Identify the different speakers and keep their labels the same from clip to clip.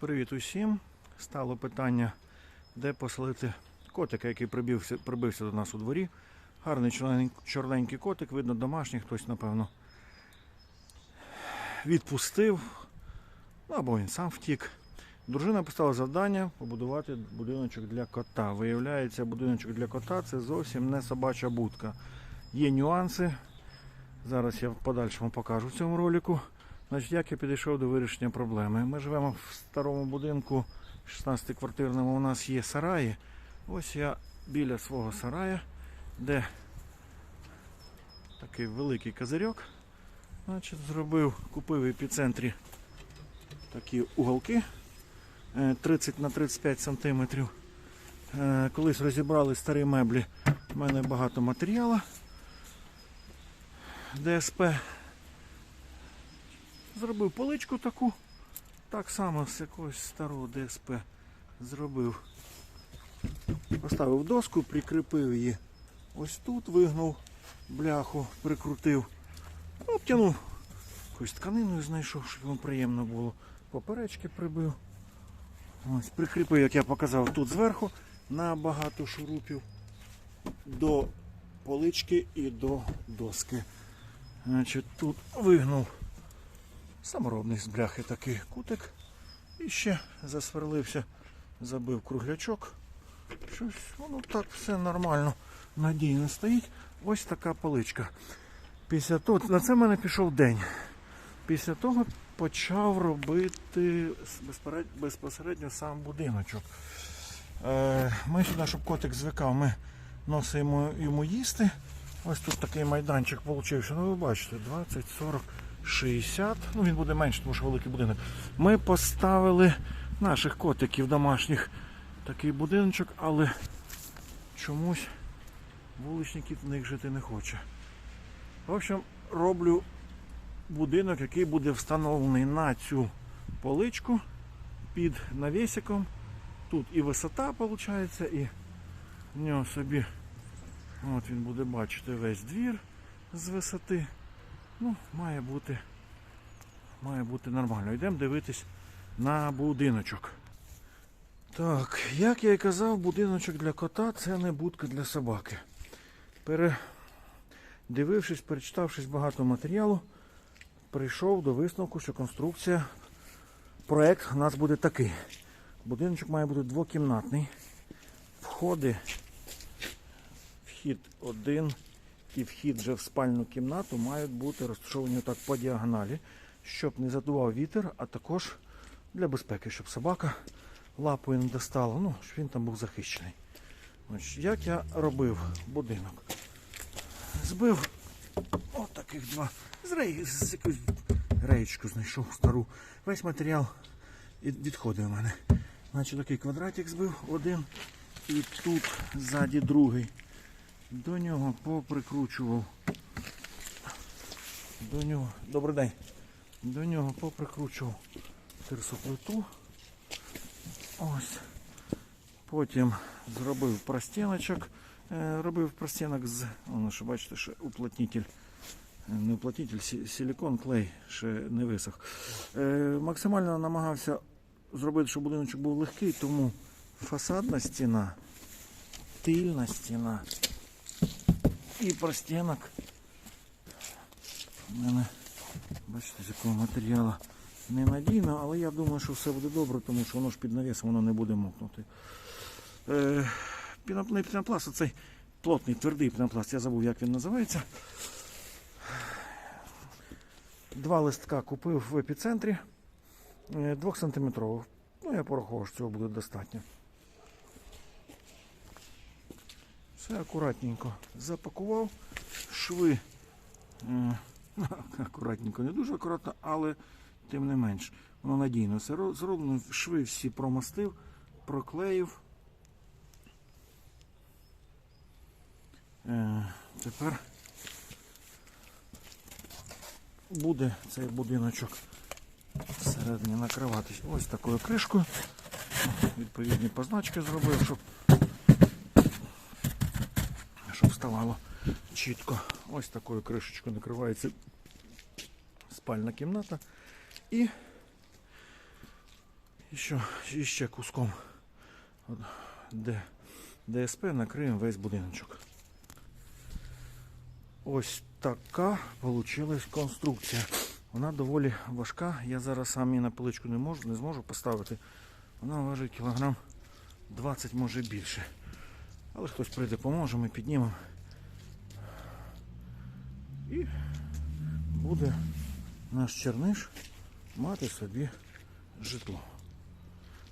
Speaker 1: Привіт усім. Стало питання, де поселити котика, який прибився, прибився до нас у дворі. Гарний чорнен- чорненький котик, видно домашній, хтось, напевно, відпустив. Ну, або він сам втік. Дружина поставила завдання побудувати будиночок для кота. Виявляється, будиночок для кота це зовсім не собача будка. Є нюанси. Зараз я в подальшому покажу в цьому ролику. Значить, як я підійшов до вирішення проблеми? Ми живемо в старому будинку 16-квартирному. У нас є сараї. Ось я біля свого сарая, де такий великий козирьок. Значить, зробив, купив в епіцентрі такі уголки е, 30 на 35 сантиметрів. Е, Колись розібрали старі меблі. У мене багато матеріалу. ДСП Зробив поличку таку, так само з якогось старого ДСП зробив. Поставив доску, прикріпив її ось тут, вигнув бляху, прикрутив, обтягнув якоюсь тканиною знайшов, щоб йому приємно було. Поперечки прибив. Ось, прикріпив, як я показав, тут зверху на багато шурупів до полички і до доски. Значить, тут вигнув Саморобний з бляхи такий кутик. І ще засверлився, забив круглячок. Щось, воно так все нормально, надійно стоїть. Ось така поличка. Після того, на це в мене пішов день. Після того почав робити безпосередньо сам будиночок. Е, Ми сюди, щоб котик звикав, ми носимо йому їсти. Ось тут такий майданчик вийшов. Ну ви бачите, 20, 40, 60. Ну він буде менше, тому що великий будинок. Ми поставили наших котиків домашніх такий будиночок, але чомусь вуличників в них жити не хоче. В общем, роблю будинок, який буде встановлений на цю поличку під навісиком. Тут і висота виходить, і в нього собі От він буде бачити весь двір з висоти. Ну, має бути, має бути нормально. Йдемо дивитись на будиночок. Так, як я і казав, будиночок для кота це не будка для собаки. Передивившись, перечитавшись багато матеріалу, прийшов до висновку, що конструкція, проект у нас буде такий. Будиночок має бути двокімнатний. Входи вхід один і вхід вже в спальну кімнату мають бути розташовані так по діагоналі, щоб не задував вітер, а також для безпеки, щоб собака лапою не достала, ну, щоб він там був захищений. Ось, як я робив будинок? Збив от два. З, рей, з якусь реєчку знайшов стару. Весь матеріал від- відходить у мене. Значить, такий квадратик збив один. І тут ззаді другий. До нього поприкручував. До нього. Добрий день. До нього поприкручував терсоплиту. Ось. Потім зробив простіночок. Е, Робив простінок з, воно що бачите, що уплотнитель. Е, Не уплотнитель, сі- силікон, клей ще не висох. Е, максимально намагався зробити, щоб будиночок був легкий, тому фасадна стіна, тильна стіна і простінок. У мене, бачите, з якого матеріалу ненадійно, але я думаю, що все буде добре, тому що воно ж під навісом воно не буде мокнути. Е, піноплей пінопласт, оцей плотний, твердий пінопласт, я забув, як він називається. Два листка купив в епіцентрі. 2 сантиметрових. Ну, я порахував, що цього буде достатньо. Все акуратненько запакував. Шви е, акуратненько, не дуже акуратно, але тим не менш. Воно надійно все зроблено. Шви всі промастив, проклеїв. Е, тепер буде цей будиночок всередині накриватись ось такою кришкою. Відповідні позначки зробив, щоб, щоб ставало чітко. Ось такою кришечкою накривається спальна кімната. І і ще куском ДСП накриємо весь будиночок. Ось така вийшла конструкція. Вона доволі важка. Я зараз сам її на поличку не можу, не зможу поставити. Вона важить кілограм 20, може більше. Але хтось прийде, поможе, ми піднімемо. І буде наш черниш мати собі житло.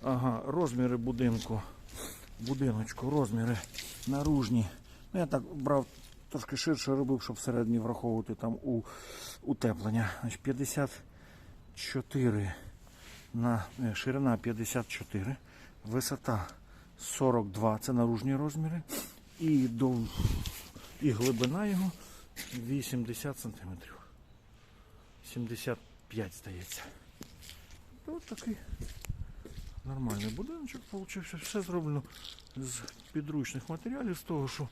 Speaker 1: Ага, розміри будинку, будиночку, розміри наружні. Ну, я так брав трошки ширше робив, щоб всередині враховувати там у, утеплення. Значить, 54 на е, ширина 54, висота 42, це наружні розміри. І, до, і глибина його 80 сантиметрів. 75, здається. Ось такий нормальний будиночок получився. Все зроблено з підручних матеріалів, з того, що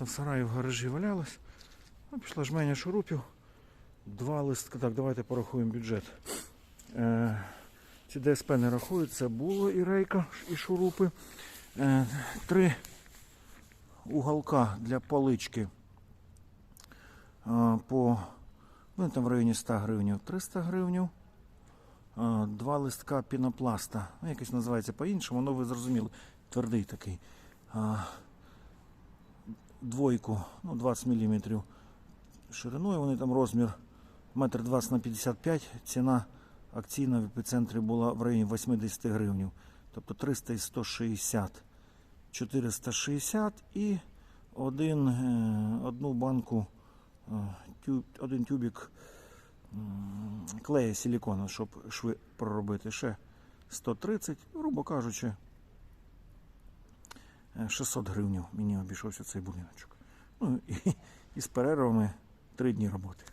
Speaker 1: на сараї в гаражі валялось. Ну, пішла жменя шурупів. Два листка. Так, давайте порахуємо бюджет. Е, ці ДСП не рахують, це було і рейка, і шурупи. Е, три уголка для полички е, по ну, там в районі 100 гривень, 300 гривень. Два листка пінопласта. Ну, якось називається по-іншому, ну ви зрозуміли. Твердий такий. Двойку, ну 20 мм шириною. Вони там розмір 1,20 на 55 Ціна акційна в епіцентрі була в районі 80 гривень. Тобто 300 і 160, 460 і один, е, одну банку, е, один тюбик м, клея силікону, щоб шви проробити. Ще 130, грубо кажучи, е, 600 гривень мені обійшовся цей будиночок. Ну і, і з перервами 3 дні роботи.